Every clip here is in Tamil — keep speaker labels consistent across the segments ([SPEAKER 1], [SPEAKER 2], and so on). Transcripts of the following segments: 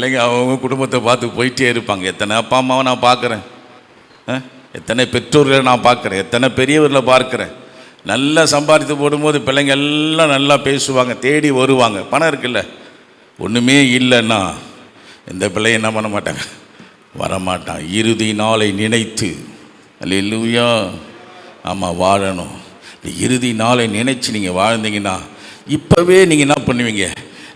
[SPEAKER 1] பிள்ளைங்க அவங்க குடும்பத்தை பார்த்து போயிட்டே இருப்பாங்க. எத்தனை அப்பா அம்மாவை நான் பார்க்குறேன். எத்தனை பெற்றோர்களை நான் பார்க்குறேன். எத்தனை பெரியவர்களை பார்க்குறேன். நல்லா சம்பாதித்து போடும்போது பிள்ளைங்க எல்லாம் நல்லா பேசுவாங்க தேடி வருவாங்க. பணம் இருக்குல்ல? ஒன்றுமே இல்லைன்னா இந்த பிள்ளை என்ன பண்ண மாட்டாங்க? வரமாட்டான். இறுதி நாளை நினைத்து. அல்லேலூயா. ஆமாம் வாழணும். இறுதி நாளை நினைச்சு நீங்கள் வாழ்ந்தீங்கன்னா இப்போவே நீங்கள் என்ன பண்ணுவீங்க?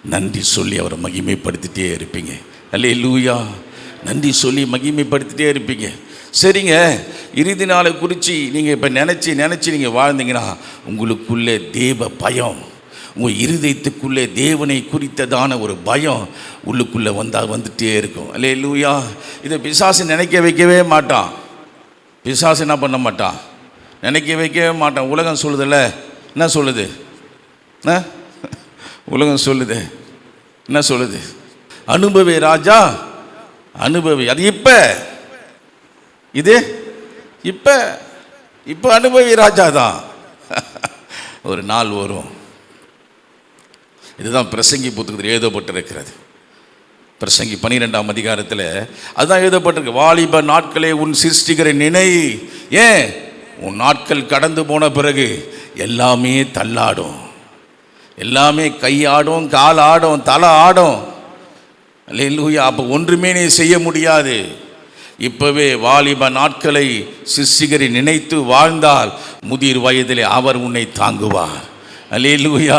[SPEAKER 1] நன்றி சொல்லி அவரை மகிமைப்படுத்திட்டே இருப்பீங்க. அல்லேலூயா. நன்றி சொல்லி மகிமைப்படுத்திட்டே இருப்பீங்க. சரிங்க. இறுதி நாளை குறித்து நீங்கள் இப்போ நினச்சி நினச்சி நீங்கள் வாழ்ந்தீங்கன்னா உங்களுக்குள்ளே தேவ பயம். உங்கள் இருதயத்துக்குள்ளே தேவனை குறித்ததான ஒரு பயம் உள்ளுக்குள்ளே வந்தால் வந்துட்டே இருக்கும். அல்லே லூயா இதை பிசாசு நினைக்க வைக்கவே மாட்டான். பிசாசு என்ன பண்ண மாட்டான்? நினைக்க வைக்கவே மாட்டான். உலகம் சொல்லுதில்ல. என்ன சொல்லுது? ஆ? உலகம் சொல்லுது. என்ன சொல்லுது? அனுபவி ராஜா அனுபவி. அது இப்போ. இது இப்போ. இப்போ அனுபவி ராஜா தான். ஒரு நாள் வரும். இதுதான் பிரசங்கி புத்தகத்தில் எழுதப்பட்டிருக்கிறது. பிரசங்கி பன்னிரெண்டாம் அதிகாரத்தில் அதுதான் எழுதப்பட்டிருக்கு. வாலிப நாட்களே உன் சிருஷ்டிக்கிற நினை. ஏன்? உன் நாட்கள் கடந்து போன பிறகு எல்லாமே தள்ளாடும். எல்லாமே கையாடும் கால் ஆடும் தலை ஆடும் அல்லேலூயா அப்போ ஒன்றுமே நீ செய்ய முடியாது. இப்பவே வாலிப நாட்களை சிசிகரை நினைத்து வாழ்ந்தால் முதிர் வயதிலே அவர் உன்னை தாங்குவார். அலேலூயா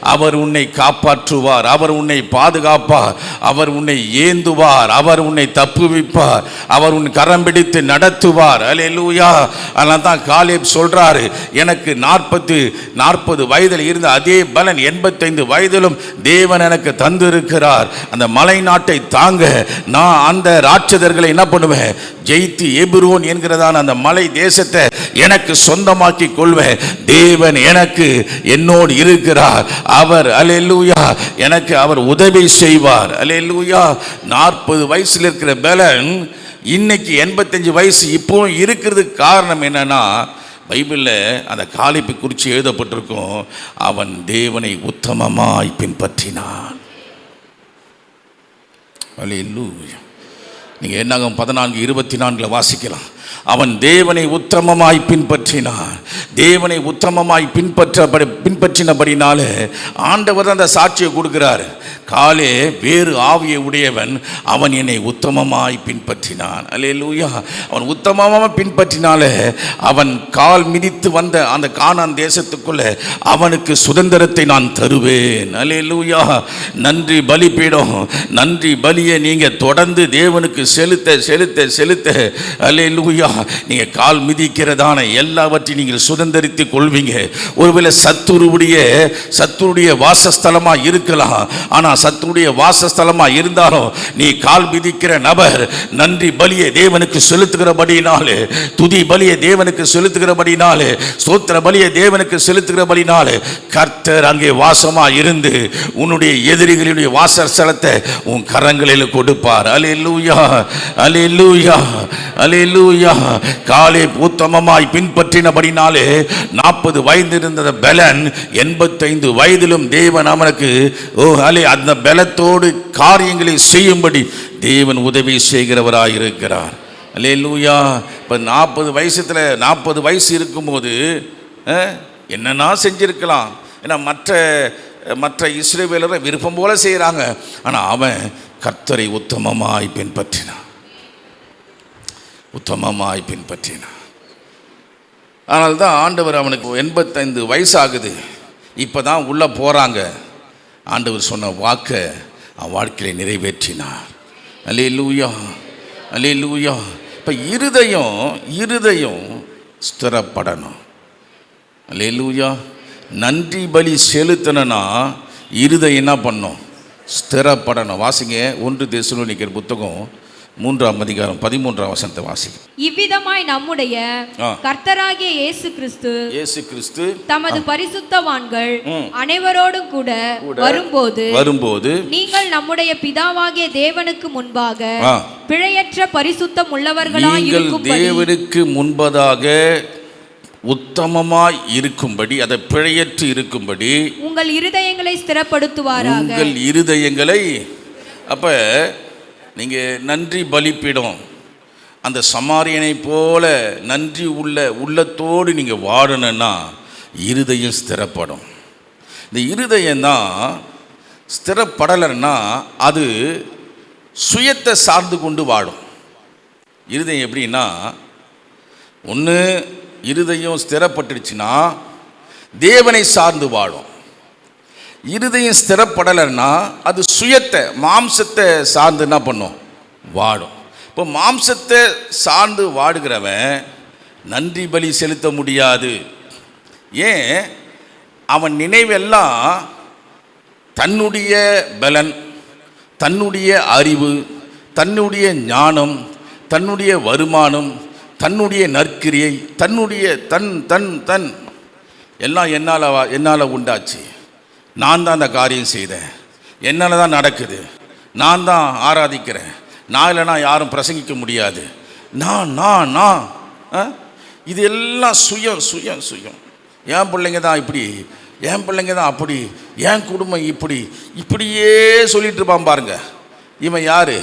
[SPEAKER 1] அவர் உன்னை காப்பாற்றுவார் அவர் உன்னை பாதுகாப்பார் அவர் உன்னை ஏந்துவார் அவர் உன்னை தப்புவிப்பார் அவர் உன் கரம் பிடித்து நடத்துவார். அலேலூயா அதனால தான் காலேப் சொல்றாரு எனக்கு நாற்பத்து நாற்பது வயதில் இருந்த அதே பலன் எண்பத்தைந்து வயதிலும் தேவன் எனக்கு தந்திருக்கிறார். அந்த மலை நாட்டை தாங்க நான் அந்த ராட்சதர்களை என்ன பண்ணுவேன்? ஜெயித்து எபிரோன் என்கிறதான அந்த மலை தேசத்தை எனக்கு சொந்தமாக்கி கொள்வேன். தேவன் எனக்கு என் என்னோடு இருக்கிறார். அவர் அலெல்லூயா எனக்கு அவர் உதவி செய்வார். அலெல்லூயா நாற்பது வயசுல இருக்கிற பலன் இன்னைக்கு எண்பத்தஞ்சு வயசு இப்போவும் இருக்கிறதுக்கு காரணம் என்னன்னா பைபிளில் அந்த காலிப்பு குறித்து எழுதப்பட்டிருக்கும். அவன் தேவனை உத்தமமாய் பின்பற்றினான். அல்லேலூயா. நீங்கள் என்னாகும் பதினான்கு இருபத்தி நான்கில் வாசிக்கலாம். அவன் தேவனை உத்தமமாய் பின்பற்றினான். தேவனை உத்தமமாய் பின்பற்ற பின்பற்றினபடினால ஆண்டவர் அந்த சாட்சியை கொடுக்கிறார். காலே வேறு ஆவியை உடையவன் அவன் என்னை உத்தமமாய் பின்பற்றினான். அல்லேலூயா. அவன் உத்தமமாக பின்பற்றினால அவன் கால் மிதித்து வந்த அந்த காணான் தேசத்துக்குள்ள அவனுக்கு சுதந்திரத்தை நான் தருவேன். அல்லேலூயா. நன்றி பலிபீடம் நன்றி பலியை நீங்கள் தொடர்ந்து தேவனுக்கு செலுத்த செலுத்த செலுத்த. அல்லேலூயா நீங்கள் கால் மிதிக்கிறதான எல்லாவற்றையும் நீங்கள் சுதந்திரித்து கொள்வீங்க. ஒருவேளை சத்துருவுடைய சத்துருடைய வாசஸ்தலமாக இருக்கலாம். ஆனால் சத்துருடைய வாசஸ்தலமாக இருந்தாலும் நீ கால் மிதிக்கிற நபர் நன்றி பலியை தேவனுக்கு செலுத்துகிறபடினாலே துதி பலியை தேவனுக்கு செலுத்துகிறபடினாலே ஸ்தோத்திர பலியை தேவனுக்கு செலுத்துகிறபடினாலே கர்த்தர் அங்கே வாசமா இருந்து உன்னுடைய எதிரிகளுடைய வாசஸ்தலத்தை உன் கரங்களில் கொடுப்பார். அலிலூயா அலிலூயா காலை உத்தமமாய் பின்பற்றினபடினாலே நாற்பது வயது இருந்த பலன் எண்பத்தைந்து வயதிலும் தேவன் அவனுக்கு ஓ அலே அந்த பலத்தோடு காரியங்களை செய்யும்படி தேவன் உதவி செய்கிறவராயிருக்கிறார். அல்லே லூயா இப்போ நாற்பது வயசுல நாற்பது வயசு இருக்கும்போது என்னென்னா செஞ்சிருக்கலாம். ஏன்னா மற்ற மற்ற இஸ்ரேவேலரை விருப்பம் போல செய்கிறாங்க ஆனால் அவன் கர்த்தரை உத்தமமாய் பின்பற்றினான். உத்தமமாய் பின்பற்றினான். ஆனால் தான் ஆண்டவர் அவனுக்கு எண்பத்தைந்து வயசாகுது. இப்போ தான் உள்ளே போகிறாங்க ஆண்டவர் சொன்ன வாக்கை அவன் வாழ்க்கையை நிறைவேற்றினார். அலே லூயா அலே லூயா இப்போ இருதயம் இருதயம் ஸ்திரப்படணும். அலே லூயா நன்றி பலி செலுத்தணும்னா இருதயம் என்ன பண்ணும்? ஸ்திரப்படணும். வாசிங்க ஒன்று தேசலோனிக்கிற புத்தகம் மூன்றாம் அதிகாரம் பதிமூன்றாம் வசனத்தை வாசிங்க
[SPEAKER 2] இவ்விதமாய் நம்முடைய. கர்த்தராகிய இயேசு கிறிஸ்து
[SPEAKER 1] இயேசு கிறிஸ்து
[SPEAKER 2] தமது பரிசுத்தவான்கள். அனைவரோடும் கூட வரும்போது
[SPEAKER 1] வரும்போது
[SPEAKER 2] நீங்கள் நம்முடைய பிதாவாகிய தேவனுக்கு முன்பாக. பிழையற்ற பரிசுத்தம் உள்ளவர்களாய்
[SPEAKER 1] தேவனுக்கு முன்பதாக உத்தமமாய் இருக்கும்படி அதை பிழையற்று இருக்கும்படி
[SPEAKER 2] உங்கள் இருதயங்களை ஸ்திரப்படுத்துவாராக
[SPEAKER 1] உங்கள் இருதயங்களை அப்போ நீங்கள் நன்றி பலிப்பிடும். அந்த சமாரியனை போல நன்றி உள்ள உள்ளத்தோடு நீங்கள் வாழணும்னா இருதயம் ஸ்திரப்படும். இந்த இருதயம் தான் ஸ்திரப்படலைன்னா அது சுயத்தை சார்ந்து கொண்டு வாழும். இருதயம் எப்படின்னா ஒன்று இருதயம் ஸ்திரப்பட்டுடுச்சுன்னா தேவனை சார்ந்து வாழும். இருதயம் ஸ்திரப்படலைன்னா அது சுயத்தை மாம்சத்தை சார்ந்து என்ன பண்ணும்? வாடும். இப்போ மாம்சத்தை சார்ந்து வாடுகிறவன் நன்றி பலி செலுத்த முடியாது. ஏன்? அவன் நினைவெல்லாம் தன்னுடைய பலன் தன்னுடைய அறிவு தன்னுடைய ஞானம் தன்னுடைய வருமானம் தன்னுடைய நற்கிரியை தன்னுடைய தன் தன் தன் எல்லாம் என்னால் என்னால் உண்டாச்சு? நான் தான் அந்த காரியம் செய்தேன். என்னால் தான் நடக்குது. நான் தான் ஆராதிக்கிறேன். நான் இல்லைனா யாரும் பிரசங்கிக்க முடியாது. நான் நான் நான் ஆ? இது எல்லாம் சுயம் சுயம் சுயம். என் பிள்ளைங்க தான் இப்படி. என் பிள்ளைங்க தான் அப்படி. என் குடும்பம் இப்படி. இப்படியே சொல்லிட்டு இருப்பான் பாருங்க. இவன் யாரு?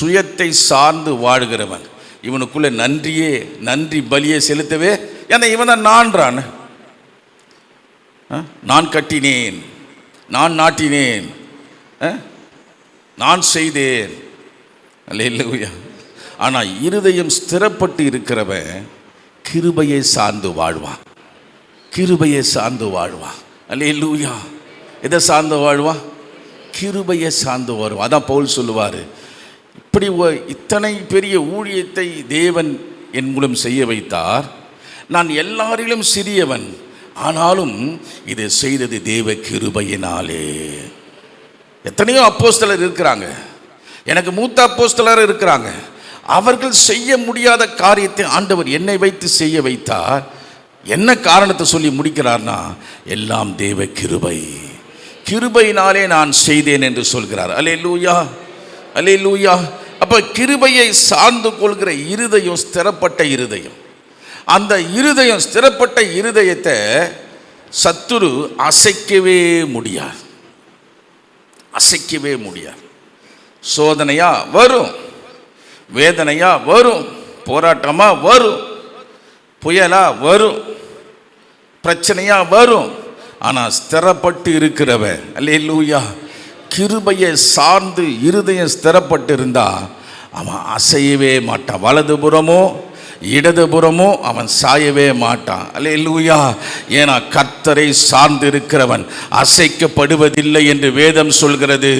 [SPEAKER 1] சுயத்தை சார்ந்து வாழுகிறவன். இவனுக்குள்ளே நன்றியே நன்றி பலியை செலுத்தவே. ஏன்னா இவன் தான் நான்றான். நான் கட்டினேன் நான் நாட்டினேன் ஆ? நான் செய்தேன். அல்லேலூயா. ஆனால் இருதயம் ஸ்திரப்பட்டு இருக்கிறவன் கிருபையை சார்ந்து வாழ்வான். கிருபையை சார்ந்து வாழ்வான். அல்லேலூயா. எதை சார்ந்து வாழ்வான்? கிருபையை சார்ந்து வருவான் அதான் பவுல் சொல்லுவார். இப்படி இத்தனை பெரிய ஊழியத்தை தேவன் என் மூலம் செய்ய வைத்தார். நான் எல்லாரிலும் சிறியவன். ஆனாலும் இதை செய்தது தேவ கிருபையினாலே. எத்தனையோ அப்போஸ்தலர் இருக்கிறாங்க. எனக்கு மூத்த அப்போஸ்தலர் இருக்கிறாங்க. அவர்கள் செய்ய முடியாத காரியத்தை ஆண்டவர் என்னை வைத்து செய்ய வைத்தார். என்ன காரணத்தை சொல்லி முடிக்கிறார்னா எல்லாம் தேவ கிருபை. கிருபையினாலே நான் செய்தேன் என்று சொல்கிறார். அலே லூயா அலே லூயா அப்போ கிருபையை சார்ந்து கொள்கிற இருதயம் ஸ்திரப்பட்ட இருதயம். அந்த இருதயம் ஸ்திரப்பட்ட இருதயத்தை சத்துரு அசைக்கவே முடியாது. அசைக்கவே முடியாது. சோதனையாக வரும் வேதனையாக வரும் போராட்டமாக வரும் புயலாக வரும் பிரச்சனையாக வரும். ஆனால் ஸ்திரப்பட்டு இருக்கிறவன் அல்லேலூயா கிருபையை சார்ந்து இருதயம் ஸ்திரப்பட்டு இருந்தால் அவன் அசையவே மாட்டான். வலதுபுறமோ இடதுபுறமோ அவன் சாயவே மாட்டான். அல்லேலூயா. ஏன்னா கர்த்தரை சார்ந்து இருக்கிறவன் அசைக்கப்படுவதில்லை என்று வேதம் சொல்கிறது.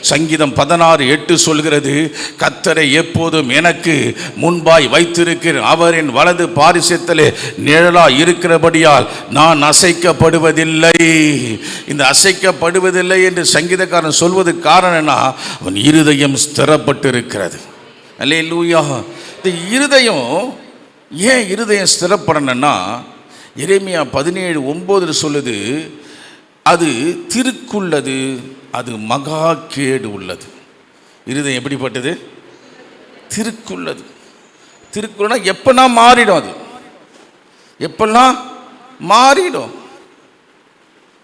[SPEAKER 1] சங்கீதம் பதினாறு எட்டு சொல்கிறது கர்த்தரை எப்போதும் எனக்கு முன்பாய் வைத்திருக்கிறேன். அவரின் வலது பாரிசத்திலே நிழலா இருக்கிறபடியால் நான் அசைக்கப்படுவதில்லை. இந்த அசைக்கப்படுவதில்லை என்று சங்கீதக்காரன் சொல்வது காரணம்னா அவன் இருதயம் ஸ்திரப்பட்டு இருக்கிறது அல்லேலூயா. இந்த இருதயம் ஏன் இருதயம் ஸ்திரப்படணும்னா இறைமையா பதினேழு ஒம்போதில் சொல்லுது அது திருக்குள்ளது அது மகா கேடு உள்ளது. இருதயம் எப்படிப்பட்டது? திருக்குள்ளது. திருக்குள்ளனா எப்பனா மாறிடும் அது. எப்பெல்லாம் மாறிடும்.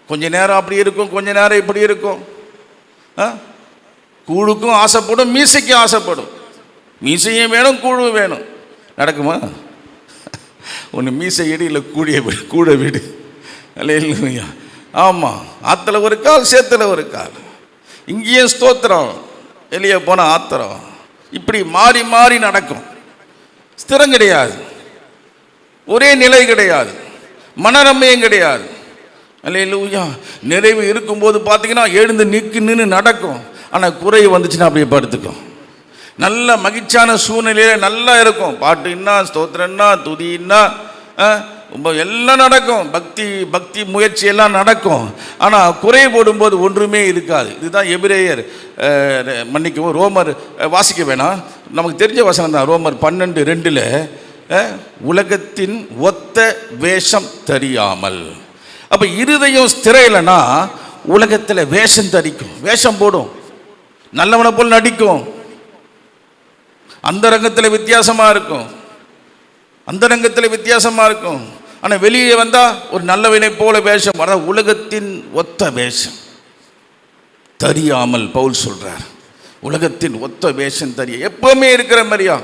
[SPEAKER 1] கொஞ்ச நேரம் அப்படி இருக்கும் கொஞ்ச நேரம் இப்படி இருக்கும். ஆ? கூழுக்கும் ஆசைப்படும் மீசைக்கும் ஆசைப்படும். மீசையும் வேணும் கூழும் வேணும். நடக்குமா? ஒன்று மீசை எடு இல்லை கூடிய வீடு கூட வீடு. இல்லையா ஆமாம் ஆற்றுல ஒரு கால் சேத்துல ஒரு கால். இங்கேயும் ஸ்தோத்திரம். வெளியே போனால் ஆத்திரம். இப்படி மாறி மாறி நடக்கும். ஸ்திரம் கிடையாது. ஒரே நிலை கிடையாது. மனரம்யம் கிடையாது. அல்லேலூயா. நிறைவு இருக்கும்போது பார்த்தீங்கன்னா எழுந்து நிற்கு நின்று நடக்கும். ஆனால் குறை வந்துச்சுன்னா அப்படியே படுத்துக்கும். நல்ல மகிழ்ச்சியான சூழ்நிலையில நல்லா இருக்கும். பாட்டுன்னா ஸ்தோத்திரம்னா துதின்னா ஆ, ரொம்ப எல்லாம் நடக்கும். பக்தி பக்தி முயற்சி எல்லாம் நடக்கும். ஆனால் குறை போடும்போது ஒன்றுமே இருக்காது. இதுதான் எபிரேயர் மன்னிக்கவும் ரோமர் வாசிக்க வேணாம். நமக்கு தெரிஞ்ச வசனம் தான் ரோமர் பன்னெண்டு ரெண்டில் உலகத்தின் ஒத்த வேஷம் தெரியாமல். அப்போ இருதயம் ஸ்திரையிலனா உலகத்தில் வேஷம் தரிக்கும். வேஷம் போடும். நல்லவனை போல் நடிக்கும். அந்த ரங்கத்தில் வித்தியாசமாக இருக்கும். அந்த ரங்கத்தில் வித்தியாசமாக இருக்கும். ஆனால் வெளியே வந்தால் ஒரு நல்லவனை போல வேஷம் அதாவது உலகத்தின் ஒத்த வேஷம். தெரியாமல் பவுல் சொல்கிறார் உலகத்தின் ஒத்த வேஷம் தெரிய. எப்பவுமே இருக்கிற மாதிரியா?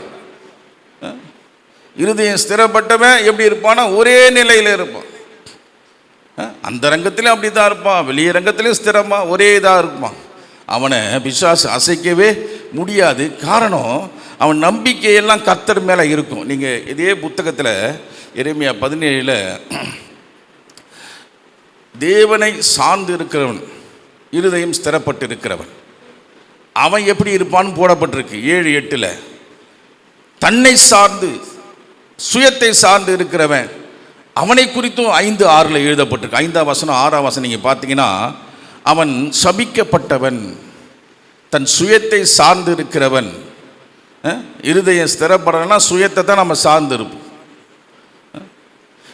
[SPEAKER 1] இருதயம் ஸ்திரப்பட்டவன் எப்படி இருப்பானா? ஒரே நிலையில் இருப்பான். அந்த ரங்கத்திலும் அப்படி தான் இருப்பான். வெளிய ரங்கத்திலையும் ஸ்திரமா ஒரே இதாக இருப்பான். அவனை பிசாசு அசைக்கவே முடியாது. காரணம் அவன் நம்பிக்கையெல்லாம் கத்தர் மேலே இருக்கும். நீங்கள் இதே புத்தகத்தில் எரேமியா பதினேழில் தேவனை சார்ந்து இருக்கிறவன் இருதயம் ஸ்திரப்பட்டு இருக்கிறவன் அவன் எப்படி இருப்பான்னு போடப்பட்டிருக்கு. ஏழு எட்டில் தன்னை சார்ந்து சுயத்தை சார்ந்து இருக்கிறவன் அவனை குறித்தும் ஐந்து ஆறில் எழுதப்பட்டிருக்கு. ஐந்தாம் வசனம் ஆறாம் வசனம் நீங்கள் பார்த்தீங்கன்னா அவன் சபிக்கப்பட்டவன் தன் சுயத்தை சார்ந்து இருக்கிறவன் இருதயம் ஸ்திரப்படலைன்னா சுயத்தை தான் நம்ம சார்ந்திருப்போம்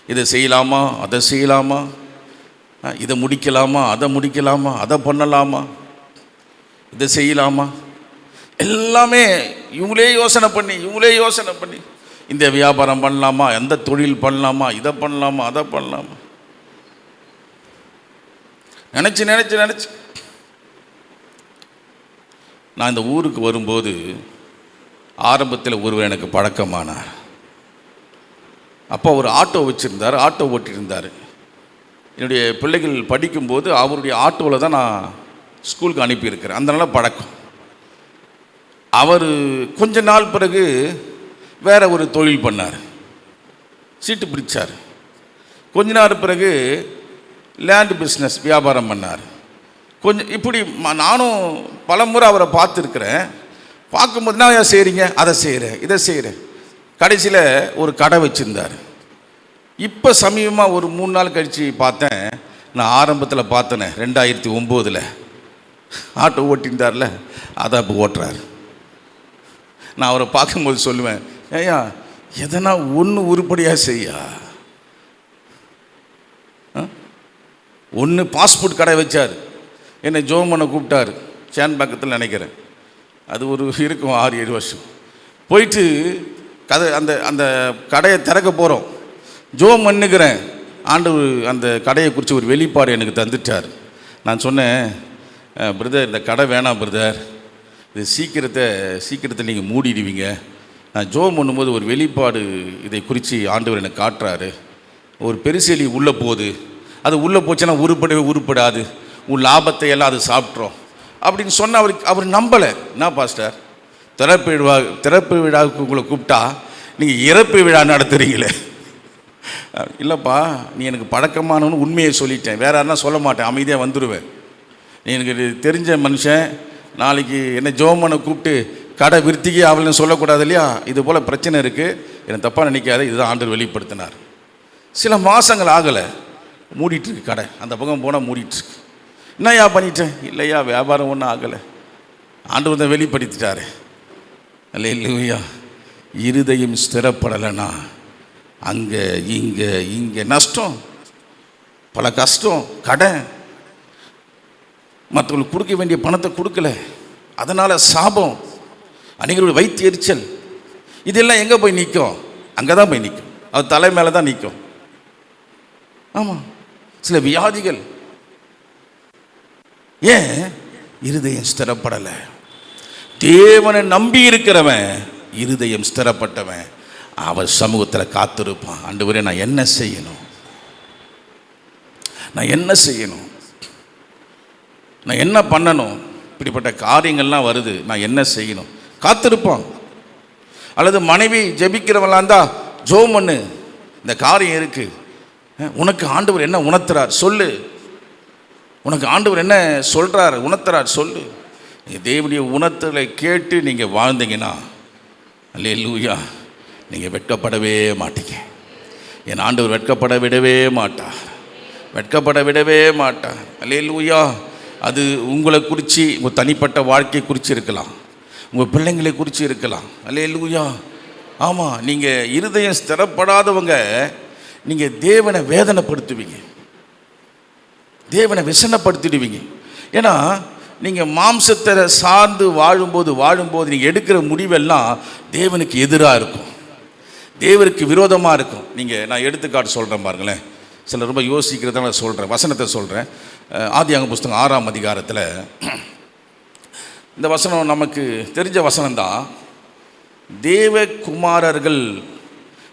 [SPEAKER 1] இதை செய்யலாமா? அதை செய்யலாமா? இதை முடிக்கலாமா? அதை முடிக்கலாமா? அதை பண்ணலாமா? இதை செய்யலாமா? எல்லாமே இவங்களே யோசனை பண்ணி இவங்களே யோசனை பண்ணி இந்த வியாபாரம் பண்ணலாமா? எந்த தொழில் பண்ணலாமா? இதை பண்ணலாமா? அதை பண்ணலாமா? நினச்சி நினச்சி நினச்சி. நான் இந்த ஊருக்கு வரும்போது ஆரம்பத்தில் ஒருவர் எனக்கு பழக்கமானார். அப்போ ஒரு ஆட்டோ வச்சுருந்தார் ஆட்டோ ஓட்டியிருந்தார். என்னுடைய பிள்ளைகள் படிக்கும்போது அவருடைய ஆட்டோவில் தான் நான் ஸ்கூலுக்கு அனுப்பியிருக்கிறேன். அதனால பழக்கம். அவர் கொஞ்ச நாள் பிறகு வேற ஒரு தொழில் பண்ணார். சீட்டு பிடிச்சார். கொஞ்ச நாள் பிறகு லேண்ட் பிஸ்னஸ் வியாபாரம் பண்ணார். கொஞ்சம் இப்படி ம- நானும் பலமுறை அவரை பார்த்துருக்குறேன். பார்க்கும்போது நான் ஏன் செய்கிறீங்க அதை செய்கிறேன் இதை செய்கிறேன் கடைசியில் ஒரு கடை வச்சுருந்தார். இப்போ சமீபமாக ஒரு மூணு நாள் கழித்து பார்த்தேன். நான் ஆரம்பத்தில் பார்த்தேனே ரெண்டாயிரத்தி ஒம்போதில். ஆட்டோ ஓட்டியிருந்தார்ல அதை இப்போ ஓட்டுறாரு. நான் அவரை பார்க்கும்போது சொல்லுவேன் ஏய்யா எதனா ஒன்று உருப்படியாக செய்யா? ஒன்று பாஸ்போர்ட் கடை வச்சார். என்னை ஜோம் பண்ண கூப்பிட்டாரு சேன் பக்கத்தில் நினைக்கிறேன். அது ஒரு இருக்கும் ஆறு ஏழு வருஷம். போயிட்டு கதை அந்த அந்த கடையை திறக்க போகிறோம் ஜோம் பண்ணுகிறேன் ஆண்டவர் அந்த கடையை குறித்து ஒரு வெளிப்பாடு எனக்கு தந்துட்டார். நான் சொன்னேன் பிரதர் இந்த கடை வேணாம் பிரதர். இது சீக்கிரத்தை சீக்கிரத்தை நீங்கள் மூடிடுவீங்க. நான் ஜோம் பண்ணும்போது ஒரு வெளிப்பாடு இதை குறித்து ஆண்டவர் எனக்கு காட்டுறாரு. ஒரு பெருசெலி உள்ளே போகுது. அது உள்ளே போச்சுன்னா உருப்படவே உருப்படாது. உன் லாபத்தை எல்லாம் அது சாப்பிட்றோம் அப்படின்னு சொன்ன அவருக்கு அவர் நம்பலை. என்ன பாஸ்டர்? திறப்பு விழா திறப்பு விழாவுக்கு உங்களை கூப்பிட்டா நீங்கள் இறப்பு விழா நடத்துகிறீங்களே இல்லைப்பா நீ எனக்கு பழக்கமானவனு உண்மையை சொல்லிட்டேன். வேற யாருனா சொல்ல மாட்டேன். அமைதியாக வந்துடுவேன் நீ எனக்கு தெரிஞ்ச மனுஷன். நாளைக்கு என்ன ஜோமனை கூப்பிட்டு கடை விருத்திக்கு அவள்னு சொல்லக்கூடாது இல்லையா? இது போல் பிரச்சனை இருக்குது என்னை தப்பாக நினைக்காத இதுதான் ஆண்டர் வெளிப்படுத்தினார். சில மாதங்கள் ஆகலை. மூடிட்டுருக்கு கடை. அந்த பக்கம் போனால் மூடிட்டுருக்கு என்னையா என்னய்யா பண்ணிட்டேன்? இல்லையா வியாபாரம் ஒன்றும் ஆகலை. ஆண்டு தான் வெளிப்படுத்திட்டாரு. அல்ல இல்லையா இருதயம் ஸ்திரப்படலைன்னா அங்கே இங்கே இங்கே. நஷ்டம். பல கஷ்டம் கடன் மற்றவங்களுக்கு கொடுக்க வேண்டிய பணத்தை கொடுக்கல. அதனால் சாபம். அநேகருடைய வயிற்று எரிச்சல். இதெல்லாம் எங்கே போய் நிற்கும் அங்கே தான் போய் நிற்கும் அது தலை மேலே தான் நிற்கும் ஆமாம் சில வியாதிகள். ஏன்? இருதயம் ஸ்திரப்படலை. தேவனை நம்பி இருக்கிறவன் இருதயம் ஸ்திரப்பட்டவன். அவர் சமூகத்தில் காத்திருப்பான். ஆண்டவரே நான் என்ன செய்யணும்? நான் என்ன செய்யணும்? நான் என்ன பண்ணணும்? இப்படிப்பட்ட காரியங்கள்லாம் வருது. நான் என்ன செய்யணும்? காத்திருப்பான். அல்லது மனைவி ஜெபிக்கிறவங்களா தான் ஜோம் பண்ணு. இந்த காரியம் இருக்குது உனக்கு ஆண்டவர் என்ன உணர்த்துறார்? சொல்லு. உனக்கு ஆண்டவர் என்ன சொல்கிறார் உணர்த்துறார் சொல்லு. நீங்கள் தேவனுடைய உணர்த்தலை கேட்டு நீங்கள் வாழ்ந்தீங்கன்னா அல்லே லூயா நீங்கள் வெட்கப்படவே மாட்டீங்க. என் ஆண்டவர் வெட்கப்பட விடவே மாட்டார். வெட்கப்பட விடவே மாட்டார். அல்லே லூயா அது உங்களை குறித்து உங்கள் தனிப்பட்ட வாழ்க்கை குறித்து இருக்கலாம். உங்கள் பிள்ளைங்களை குறித்து இருக்கலாம். அல்லே லூயா ஆமாம் நீங்கள் இருதயம் ஸ்திரப்படாதவங்க நீங்கள் தேவனை வேதனைப்படுத்துவீங்க. தேவனை விசனப்படுத்திடுவீங்க. ஏன்னா நீங்கள் மாம்சத்தை சார்ந்து வாழும்போது வாழும்போது நீங்கள் எடுக்கிற முடிவெல்லாம் தேவனுக்கு எதிராக இருக்கும். தேவனுக்கு விரோதமாக இருக்கும். நீங்கள் நான் எடுத்துக்காட்டு சொல்கிறேன் பாருங்களேன். சில ரொம்ப யோசிக்கிறத நான் சொல்கிறேன் வசனத்தை சொல்கிறேன் ஆதியாங்க புஸ்தகம் ஆறாம் அதிகாரத்தில் இந்த வசனம் நமக்கு தெரிஞ்ச வசனம்தான் தேவகுமாரர்கள்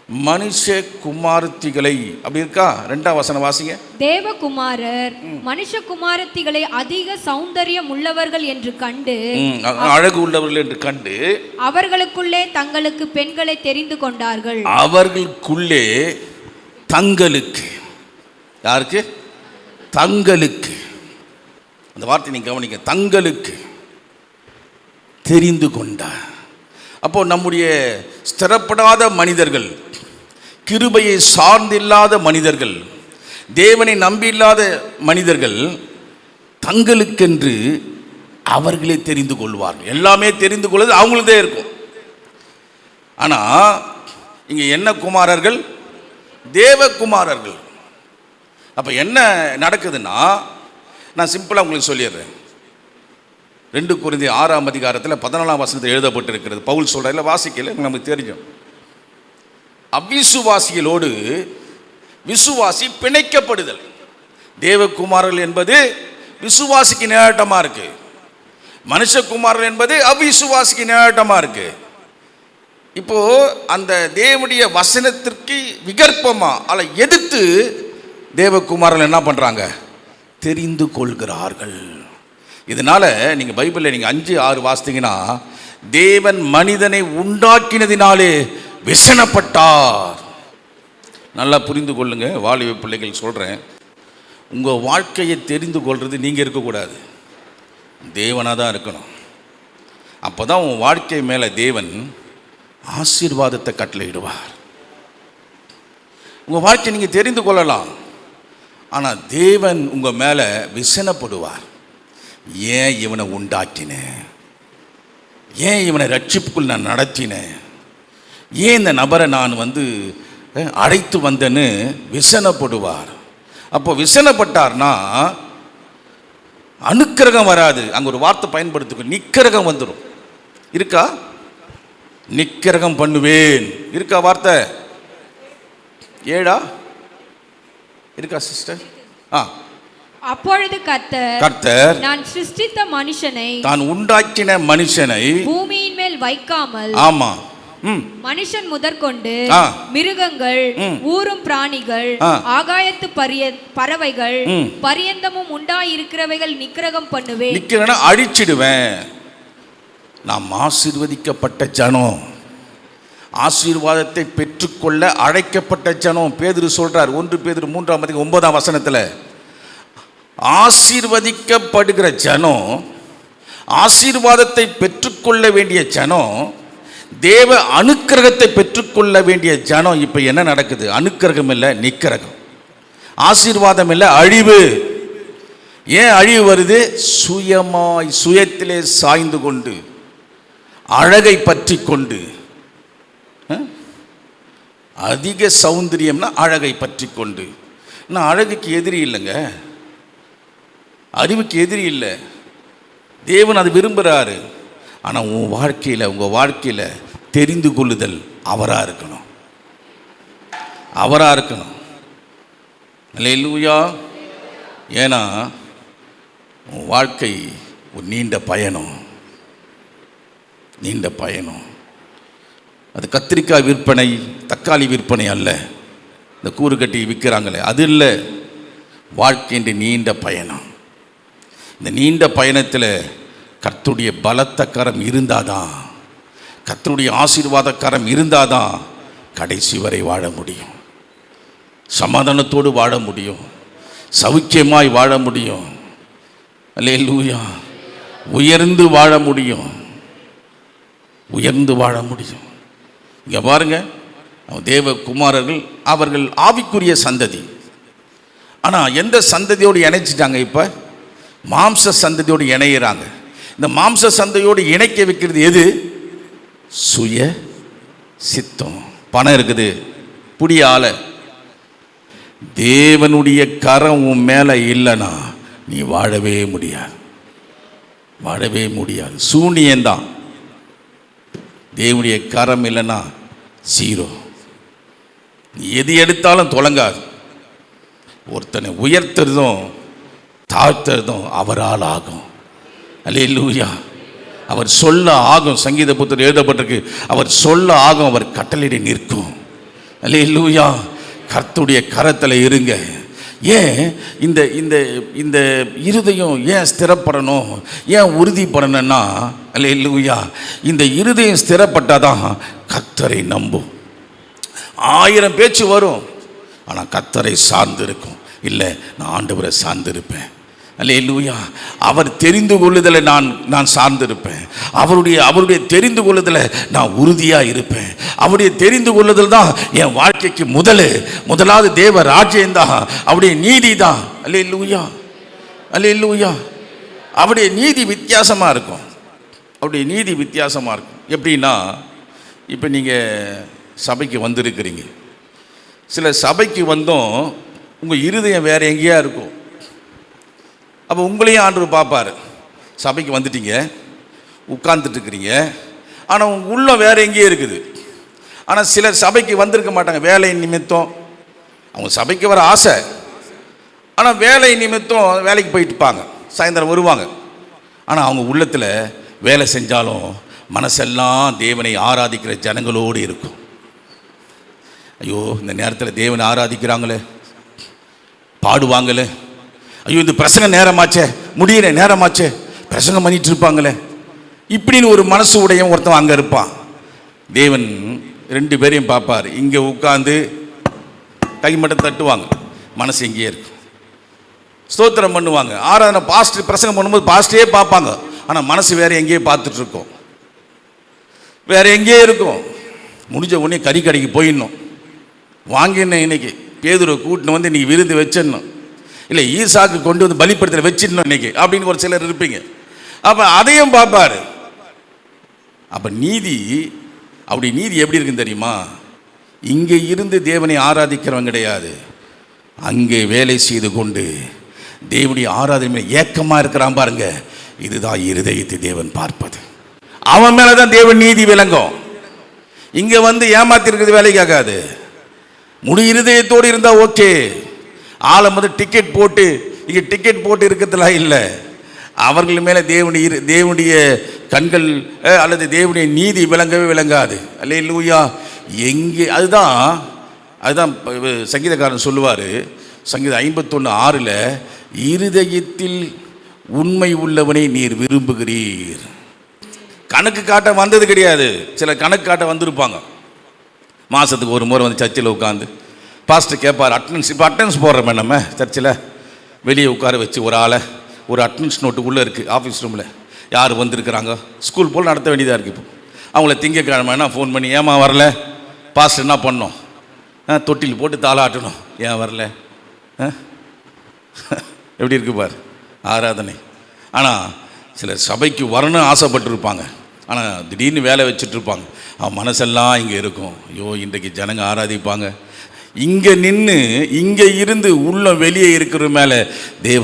[SPEAKER 1] மனுஷ குமாரத்திகளை அப்படி இருக்கா? ரெண்டாம் வசனம் வாசிங்க.
[SPEAKER 2] தேவகுமாரர் மனுஷகுமாரத்திகளை அதிக சௌந்தரியம் உள்ளவர்கள் என்று கண்டு
[SPEAKER 1] அழகு உள்ளவர்கள் என்று கண்டு
[SPEAKER 2] அவர்களுக்குள்ளே தங்களுக்கு பெண்களை தெரிந்து கொண்டார்கள்.
[SPEAKER 1] அவர்களுக்குள்ளே தங்களுக்கு. யாருக்கு? தங்களுக்கு. அந்த வார்த்தை நீங்க கவனிங்க. தங்களுக்கு தெரிந்து கொண்டார். அப்போ நம்முடைய ஸ்திரப்படாத மனிதர்கள் கிருபையை சார்ந்தில்லாத மனிதர்கள் தேவனை நம்பியில்லாத மனிதர்கள் தங்களுக்கென்று அவர்களே தெரிந்து கொள்வார்கள். எல்லாமே தெரிந்து கொள்வது அவங்களுதே இருக்கும். ஆனால் இங்கே என்ன குமாரர்கள்? தேவகுமாரர்கள். அப்போ என்ன நடக்குதுன்னா நான் சிம்பிளாக உங்களுக்கு சொல்லிடுறேன். ரெண்டு குருந்தி ஆறாம் அதிகாரத்தில் பதினாலாம் வசனத்தில் எழுதப்பட்டிருக்கிறது. பவுல் சொல்கிறதில் வாசிக்கல நமக்கு தெரியும். அவ்விசுவாசிகளோடு விசுவாசி பிணைக்கப்படுதல். தேவகுமாரர்கள் என்பது விசுவாசிக்கு நேரட்டமாக இருக்கு. மனுஷகுமாரர்கள் என்பது அவ்விசுவாசிக்கு நேரட்டமாக இருக்கு. இப்போ அந்த தேவனுடைய வசனத்திற்கு விகற்பமா அல்ல எதிர்த்து தேவகுமாரர்கள் என்ன பண்ணுறாங்க தெரிந்து கொள்கிறார்கள். இதனால நீங்கள் பைபிளில் நீங்கள் அஞ்சு ஆறு வாசித்தீங்கன்னா தேவன் மனிதனை உண்டாக்கினதினாலே விசனப்பட்டார். நல்லா புரிந்து கொள்ளுங்க வாலிப பிள்ளைகள் சொல்கிறேன் உங்கள் வாழ்க்கையை தெரிந்து கொள்வது நீங்கள் இருக்கக்கூடாது தேவனாக தான் இருக்கணும். அப்போ தான் உன் வாழ்க்கை மேலே தேவன் ஆசீர்வாதத்தை கட்டளையிடுவார். உங்கள் வாழ்க்கை நீங்கள் தெரிந்து கொள்ளலாம். ஆனால் தேவன் உங்கள் மேலே விசனப்படுவார். ஏன் இவனை உண்டாக்கினேன்? ஏன் இவனை ரட்சிப்புக்குள் நான் நடத்தினேன்? ஏன் இந்த நபரை நான் வந்து அழைத்து வந்தேன்னு விசனப்படுவார்? அப்போ விசனப்பட்டார்னா அனுக்கிரகம் வராது. அங்கே ஒரு வார்த்தை பயன்படுத்திக்கோ நிக்கிரகம் வந்துடும் இருக்கா? நிக்கிரகம் பண்ணுவேன். இருக்கா வார்த்தை? ஏழா இருக்கா சிஸ்டர்? ஆ.
[SPEAKER 2] அப்பொழுது கர்த்தர்
[SPEAKER 1] கர்த்தர்
[SPEAKER 2] நான் சிருஷ்டித்த மனுஷனை
[SPEAKER 1] தான் உண்டாக்கின மனுஷனை
[SPEAKER 2] பூமியின் மேல் வைக்காமல்
[SPEAKER 1] ஆமா.
[SPEAKER 2] மனுஷன் முதற்கொண்டு. மிருகங்கள். ஊரும் பிராணிகள். ஆகாயத்து பரிய பறவைகள். பரியந்தமும் உண்டாயிருக்கிறவைகள் நிக்கிரகம் பண்ணுவேன்
[SPEAKER 1] நிக்கிறேன்னா அழிச்சிடுவேன் நாம் ஆசீர்வதிக்கப்பட்ட ஜனம் ஆசீர்வாதத்தை பெற்றுக்கொள்ள அழைக்கப்பட்ட ஜனம் பேதுரு சொல்றார் ஒன்று பேதுரு மூன்றாம் அதிகம் ஒன்பதாம் வசனத்தில் ஆசீர்வதிக்கப்படுகிற ஜனம் ஆசீர்வாதத்தை பெற்றுக்கொள்ள வேண்டிய ஜனம் தேவ அனுக்கிரகத்தை பெற்றுக்கொள்ள வேண்டிய ஜனம் இப்போ என்ன நடக்குது? அனுக்கிரகம் இல்லை நிக்கிரகம். ஆசீர்வாதம் இல்லை அழிவு. ஏன் அழிவு வருது? சுயமாய் சுயத்திலே சாய்ந்து கொண்டு அழகை பற்றி கொண்டு. அதிக சௌந்தரியம்னா அழகை பற்றி கொண்டு. நான் அழகுக்கு எதிரி இல்லைங்க. அறிவுக்கு எதிரி இல்லை. தேவன் அதை விரும்புகிறாரு ஆனால் உன் வாழ்க்கையில் உங்கள் வாழ்க்கையில் தெரிந்து கொள்ளுதல் அவராக இருக்கணும். அவராக இருக்கணும். அல்லேலூயா. ஏன்னா உன் வாழ்க்கை ஒரு நீண்ட பயணம். நீண்ட பயணம். அது கத்திரிக்காய் விற்பனை தக்காளி விற்பனை அல்ல. இந்த கூறு கட்டி விற்கிறாங்களே அது இல்லை. வாழ்க்கையின் நீண்ட பயணம். இந்த நீண்ட பயணத்தில் கர்த்துடைய பலத்த கரம் இருந்தாதான் கர்த்தருடைய ஆசீர்வாத கரம் இருந்தாதான் கடைசி வரை வாழ முடியும். சமாதானத்தோடு வாழ முடியும். சௌக்கியமாய் வாழ முடியும். அல்லேலூயா. உயர்ந்து வாழ முடியும். உயர்ந்து வாழ முடியும். இங்கே பாருங்க தேவ குமாரர்கள் அவர்கள் ஆவிக்குரிய சந்ததி. ஆனால் எந்த சந்ததியோடு இணைச்சிட்டாங்க இப்போ? மாம்ச சந்ததியோடு இணையிறாங்க. இந்த மாம்ச சந்தையோடு இணைக்க வைக்கிறது எது? சுய சித்தம். பணம் இருக்குது. புடியால. தேவனுடைய கரம் உன் மேலே இல்லைன்னா நீ வாழவே முடியாது. வாழவே முடியாது. சூனியந்தான் தேவனுடைய கரம் இல்லைன்னா சீரோ. நீ எது எடுத்தாலும் தொடங்காது ஒருத்தனை உயர்த்துறதும் தாழ்த்துறதும் அவரால் ஆகும். அல்லேலூயா அவர் சொல்ல ஆகும் சங்கீத புத்தர் எழுதப்பட்டிருக்கு. அவர் சொல்ல ஆகும் அவர் கட்டளையிட நிற்கும். அல்லேலூயா கர்த்துடைய கரத்தில் இருங்க. ஏன் இந்த இந்த இந்த இருதயம் ஏன் ஸ்திரப்படணும்? ஏன் உறுதிப்படணும்னா அல்லேலூயா இந்த இருதயம் ஸ்திரப்பட்டாதான் கத்தரை நம்பும். ஆயிரம் பேச்சு வரும் ஆனால் கத்தரை சார்ந்து இருக்கும் இல்லை நான் ஆண்டவரை சார்ந்து அல்லே லூயா அவர் தெரிந்து கொள்ளுதலை நான் நான் சார்ந்திருப்பேன். அவருடைய அவருடைய தெரிந்து கொள்ளுதலை நான் உறுதியாக இருப்பேன். அவருடைய தெரிந்து கொள்ளுதல் தான் என் வாழ்க்கைக்கு முதல். முதலாவது தேவ ராஜ்யம் தான். அவருடைய நீதி தான். அல்லேலூயா. அல்லேலூயா. அவருடைய நீதி வித்தியாசமாக இருக்கும். அவருடைய நீதி வித்தியாசமாக இருக்கும். எப்படின்னா இப்போ நீங்கள் சபைக்கு வந்திருக்கிறீங்க. சில சபைக்கு வந்தோம் உங்கள் இருதயம் வேறு எங்கேயா இருக்கும். அப்போ உங்களையும் ஆண்டவர் பார்ப்பார். சபைக்கு வந்துட்டீங்க. உட்கார்ந்துட்டுருக்குறீங்க. ஆனால் உங்கள் உள்ளம் வேறு எங்கேயோ இருக்குது. ஆனால் சிலர் சபைக்கு வந்திருக்க மாட்டாங்க. வேலை நிமித்தம். அவங்க சபைக்கு வர ஆசை. ஆனால் வேலை நிமித்தம் வேலைக்கு போயிட்டுப்பாங்க சாயந்தரம் வருவாங்க. ஆனால் அவங்க உள்ளத்தில் வேலை செஞ்சாலும் மனசெல்லாம் தேவனை ஆராதிக்கிற ஜனங்களோடு இருக்கும். ஐயோ இந்த நேரத்தில் தேவனை ஆராதிக்கிறாங்களே. பாடுவாங்களே. ஐயோ இந்த பிரசங்க நேரமாச்சே. முடியிற நேரமாச்சே. பிரசங்கம் பண்ணிட்டு இருப்பாங்களே. இப்படின்னு ஒரு மனசு உடையவன் ஒருத்தன் அங்கே இருப்பான். தேவன் ரெண்டு பேரையும் பார்ப்பார். இங்கே உட்காந்து கை மட்டும் தட்டுவாங்க. மனசு இங்கேயே இருக்கும். ஸ்தோத்திரம் பண்ணுவாங்க. ஆராதனை பாஸ்ட் பிரசங்கம் பண்ணும்போது பாஸ்டே பார்ப்பாங்க. ஆனால் மனசு வேற எங்கேயோ பார்த்துட்டு இருக்கும். வேற எங்கேயோ இருக்கும். முடிஞ்ச உடனே கறி கடைக்கு போயிடணும். வாங்கினேன் இன்னைக்கு. பேதுரை கூட்டின்னு வந்து இன்னைக்கு விருந்து வச்சிடணும். இல்லை ஈசாக்கு கொண்டு வந்து பலிப்படுத்தல வச்சிடணும் இன்னைக்கு அப்படின்னு ஒரு சிலர் இருப்பீங்க. அப்போ அதையும் பார்ப்பாரு. அப்போ நீதி அப்படி நீதி எப்படி இருக்குன்னு தெரியுமா? இங்கே இருந்து தேவனை ஆராதிக்கிறவன் கிடையாது. அங்கே வேலை செய்து கொண்டு தேவனுடைய ஆராதனை ஏக்கமாக இருக்கிறான் பாருங்க. இதுதான் இருதயத்தை தேவன் பார்ப்பது. அவன் மேலே தான் தேவன் நீதி விளங்கும். இங்கே வந்து ஏமாத்திருக்கிறது வேலைக்காகாது. முழு இருதயத்தோடு இருந்தால் ஓகே. ஆளை வந்து டிக்கெட் போட்டு இங்கே டிக்கெட் போட்டு இருக்கிறதுலாம் இல்லை. அவர்கள் மேலே தேவனுடைய தேவனுடைய கண்கள் அல்லது தேவனுடைய நீதி விளங்கவே விளங்காது. அல்லே லூயா எங்கே அதுதான் அதுதான் சங்கீதக்காரன் சொல்லுவார் சங்கீதம் ஐம்பத்தொன்று ஆறில் இருதயத்தில் உண்மை உள்ளவனை நீர் விரும்புகிறீர். கணக்கு காட்ட வந்தது கிடையாது. சில கணக்கு காட்ட வந்திருப்பாங்க. மாதத்துக்கு ஒரு முறை வந்து சர்ச்சில் உட்காந்து பாஸ்டர் கேட்பார் அட்டனன்ஸ் இப்போ அட்டனன்ஸ் போடுறோமே நம்ம சர்ச்சில். வெளியே உட்கார வச்சு ஒரு ஆளை ஒரு அட்டனன்ஸ் நோட்டு உள்ளே இருக்குது ஆஃபீஸ் ரூமில் யார் வந்திருக்கிறாங்க? ஸ்கூல் போல் நடத்த வேண்டியதாக இருக்குது இப்போ. அவங்கள திங்கக்கிழமைனா ஃபோன் பண்ணி ஏமா வரல? பாஸ்டர் என்ன பண்ணோம்? ஆ, தொட்டில் போட்டு தாளாட்டணும். ஏன் வரல? ஆ? எப்படி இருக்கு பார்? ஆராதனை. ஆனால் சிலர் சபைக்கு வரணும்னு ஆசைப்பட்டிருப்பாங்க. ஆனால் திடீர்னு வேலை வச்சுட்ருப்பாங்க அவன் மனசெல்லாம் இங்கே இருக்கும். ஐயோ இன்றைக்கு ஜனங்க ஆராதிப்பாங்க. இங்கே நின்று இங்கே இருந்து உள்ள வெளியே இருக்கிற மேலே தேவ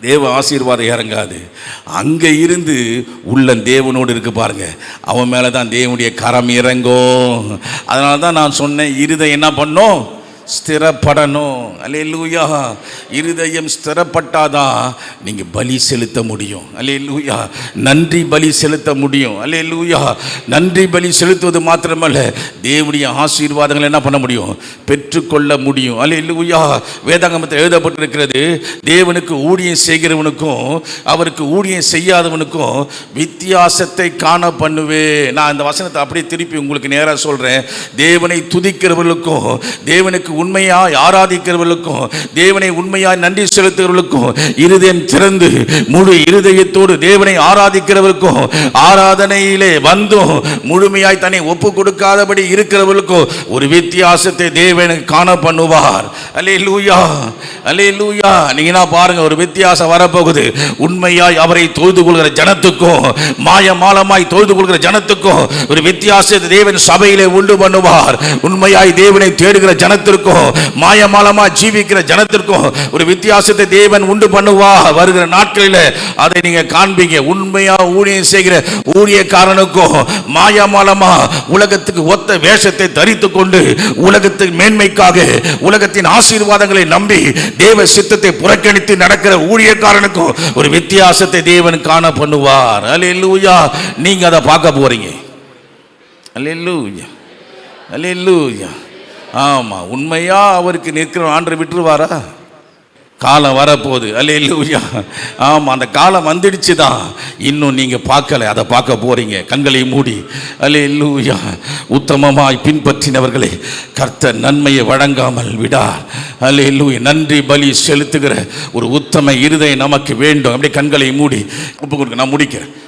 [SPEAKER 1] தேவ ஆசீர்வாதம் இறங்காது. அங்கே இருந்து உள்ள தேவனோடு இருக்கு பாருங்க. அவன் மேலே தான் தேவனுடைய கரம் இறங்கும். அதனால தான் நான் சொன்னேன் இருதை என்ன பண்ணும்? ஸ்திரப்படணும். அல்லேலூயா. இருதயம் ஸ்திரப்பட்டாதான் நீங்கள் பலி செலுத்த முடியும். அல்லேலூயா. நன்றி பலி செலுத்த முடியும். அல்லேலூயா. நன்றி பலி செலுத்துவது மாத்திரமல்ல தேவனுடைய ஆசீர்வாதங்களை என்ன பண்ண முடியும்? பெற்றுக்கொள்ள முடியும். அல்லேலூயா. வேதாங்கமத்தில் எழுதப்பட்டிருக்கிறது தேவனுக்கு ஊழியம் செய்கிறவனுக்கும் அவருக்கு ஊழியம் செய்யாதவனுக்கும் வித்தியாசத்தை காண பண்ணுவேன். நான் இந்த வசனத்தை அப்படியே திருப்பி உங்களுக்கு நேராக சொல்கிறேன் தேவனை துதிக்கிறவர்களுக்கும் தேவனுக்கு உண்மையாய் ஆராதிக்கிறவர்களுக்கும் தேவனை உண்மையாய் நன்றி செலுத்துகிறவர்களுக்கும் இருதயம் திறந்து முழு இருதயத்தோடு தேவனை ஆராதிக்கிறவர்களுக்கும் ஆராதனையிலே வந்தும் முழுமையாய் தன்னை ஒப்பு கொடுக்காதபடி இருக்கிறவர்களுக்கும் ஒரு வித்தியாசத்தை தேவனுக்கு காண பண்ணுவார். அலே லூயா அலே லூயா நீங்க பாருங்க ஒரு வித்தியாசம் வரப்போகுது. உண்மையாய் அவரை தொழுது கொள்கிற ஜனத்துக்கும் மாயமாலமாய் தொழுது கொள்கிற ஜனத்துக்கும் ஒரு வித்தியாசத்தை தேவன் சபையிலே உண்டு பண்ணுவார். உண்மையாய் தேவனை தேடுகிற ஜனத்திற்கும் மாயமாலமா ஜீவிக்கிற ஜனத்திற்கும் ஒரு வித்தியாசத்தை தேவன் உண்டு பண்ணுவா வருகிற நாட்களில். அதை நீங்க காண்பீங்க. உண்மையா ஊழியம் செய்கிற ஊழியக்காரனுக்கும் மாயமாலமா உலகத்துக்கு ஒத்த வேஷத்தை தரித்து கொண்டு உலகத்தின் மேன்மைக்காக உலகத்தின் ஆசீர்வாதங்களை நம்பி தேவ சித்தத்தை புறக்கணித்து நடக்கிற ஊழியக்காரனுக்கும் ஒரு வித்தியாசத்தை தேவன் காண பண்ணுவார். அலையூயா நீங்க அதை பார்க்க போறீங்க. அலையூயா அலையூயா ஆமாம் உண்மையாக அவருக்கு நிற்கிற ஆண்டு விட்டுருவாரா? காலம் வரப்போகுது. அல்லேலூயா. ஆமாம் அந்த காலம் வந்துடுச்சு தான் இன்னும் நீங்கள் பார்க்கலை அதை பார்க்க போகிறீங்க கண்களை மூடி. அல்லேலூயா. உத்தமமாய் பின்பற்றினவர்களை கர்த்தர் நன்மையை வழங்காமல் விடார் இல்லையா நன்றி பலி செலுத்துகிற ஒரு உத்தம இருதயம் நமக்கு வேண்டும். அப்படியே கண்களை மூடி ஒப்பு கொடுக்க நான் முடிக்கிறேன்.